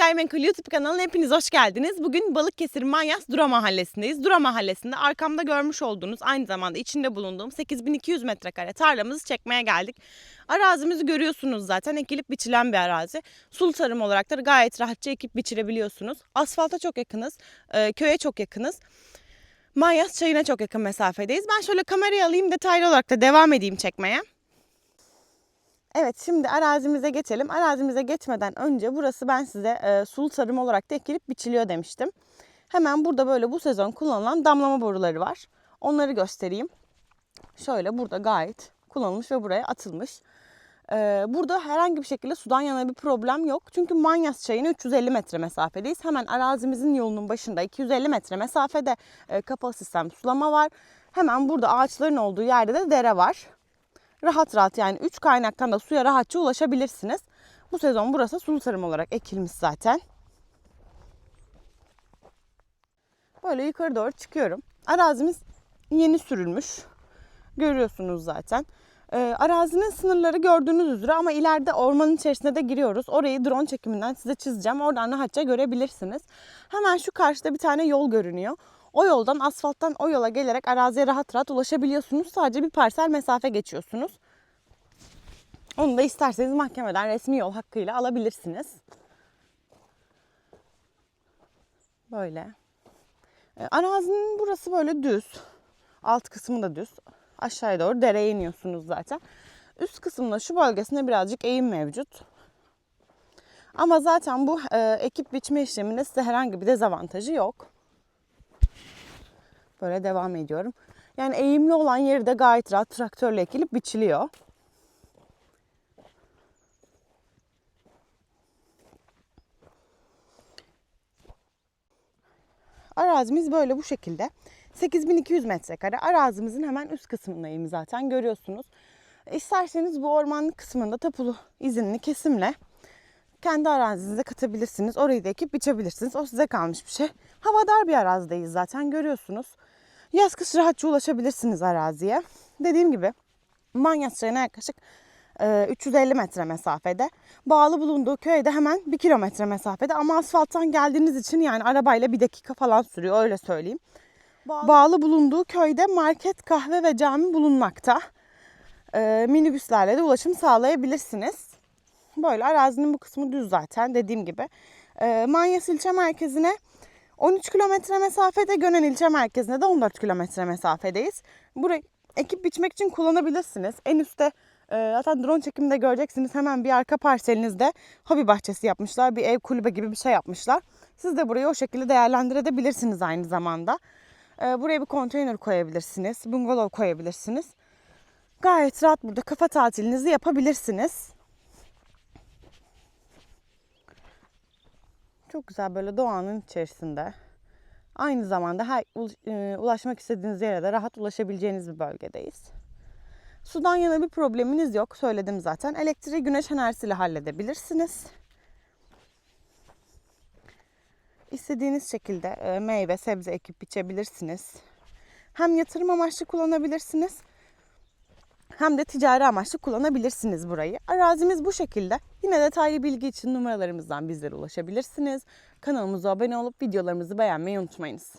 Gayrimenkul YouTube kanalına hepiniz hoş geldiniz. Bugün Balıkesir Manyas Dura Mahallesi'ndeyiz. Dura Mahallesi'nde arkamda görmüş olduğunuz aynı zamanda içinde bulunduğum 8200 metrekare tarlamızı çekmeye geldik. Arazimizi görüyorsunuz zaten ekilip biçilen bir arazi. Sulu tarım olarak da gayet rahatça ekip biçirebiliyorsunuz. Asfalta çok yakınız, e, köye çok yakınız. Manyas çayına çok yakın mesafedeyiz. Ben şöyle kamerayı alayım detaylı olarak da devam edeyim çekmeye. Evet şimdi arazimize geçelim. Arazimize geçmeden önce burası ben size e, sulu tarım olarak da ekilip biçiliyor demiştim. Hemen burada böyle bu sezon kullanılan damlama boruları var. Onları göstereyim. Şöyle burada gayet kullanılmış ve buraya atılmış. E, burada herhangi bir şekilde sudan yana bir problem yok. Çünkü Manyas çayına 350 metre mesafedeyiz. Hemen arazimizin yolunun başında 250 metre mesafede e, kapalı sistem sulama var. Hemen burada ağaçların olduğu yerde de dere var rahat rahat yani 3 kaynaktan da suya rahatça ulaşabilirsiniz. Bu sezon burası sulu tarım olarak ekilmiş zaten. Böyle yukarı doğru çıkıyorum. Arazimiz yeni sürülmüş. Görüyorsunuz zaten. Ee, arazinin sınırları gördüğünüz üzere ama ileride ormanın içerisine de giriyoruz. Orayı drone çekiminden size çizeceğim. Oradan rahatça görebilirsiniz. Hemen şu karşıda bir tane yol görünüyor. O yoldan asfalttan o yola gelerek araziye rahat rahat ulaşabiliyorsunuz. Sadece bir parsel mesafe geçiyorsunuz. Onu da isterseniz mahkemeden resmi yol hakkıyla alabilirsiniz. Böyle. E, arazinin burası böyle düz. Alt kısmı da düz. Aşağıya doğru dereye iniyorsunuz zaten. Üst kısmında şu bölgesinde birazcık eğim mevcut. Ama zaten bu e, ekip biçme işleminde size herhangi bir dezavantajı yok. Böyle devam ediyorum. Yani eğimli olan yeri de gayet rahat traktörle ekilip biçiliyor. Arazimiz böyle bu şekilde. 8200 metrekare arazimizin hemen üst kısmındayım zaten görüyorsunuz. İsterseniz bu ormanlık kısmında tapulu izinli kesimle kendi arazinize katabilirsiniz. Orayı da ekip biçebilirsiniz. O size kalmış bir şey. Havadar bir arazideyiz zaten görüyorsunuz. Yaz kış rahatça ulaşabilirsiniz araziye. Dediğim gibi Manyas çayına yaklaşık 350 metre mesafede. Bağlı bulunduğu köyde hemen 1 kilometre mesafede ama asfalttan geldiğiniz için yani arabayla bir dakika falan sürüyor öyle söyleyeyim. Bağlı, Bağlı bulunduğu köyde market, kahve ve cami bulunmakta. Ee, minibüslerle de ulaşım sağlayabilirsiniz. Böyle arazinin bu kısmı düz zaten dediğim gibi. Ee, Manyas ilçe merkezine 13 kilometre mesafede, Gönen ilçe merkezine de 14 kilometre mesafedeyiz. Burayı ekip biçmek için kullanabilirsiniz. En üstte e, zaten drone çekiminde göreceksiniz hemen bir arka parselinizde hobi bahçesi yapmışlar. Bir ev kulübe gibi bir şey yapmışlar. Siz de burayı o şekilde değerlendirebilirsiniz aynı zamanda. E, buraya bir konteyner koyabilirsiniz. Bungalov koyabilirsiniz. Gayet rahat burada kafa tatilinizi yapabilirsiniz. Çok güzel böyle doğanın içerisinde. Aynı zamanda her e, ulaşmak istediğiniz yere de rahat ulaşabileceğiniz bir bölgedeyiz. Sudan yana bir probleminiz yok. Söyledim zaten. Elektriği güneş enerjisiyle halledebilirsiniz. İstediğiniz şekilde e, meyve, sebze ekip biçebilirsiniz. Hem yatırım amaçlı kullanabilirsiniz hem de ticari amaçlı kullanabilirsiniz burayı. Arazimiz bu şekilde. Yine detaylı bilgi için numaralarımızdan bizlere ulaşabilirsiniz. Kanalımıza abone olup videolarımızı beğenmeyi unutmayınız.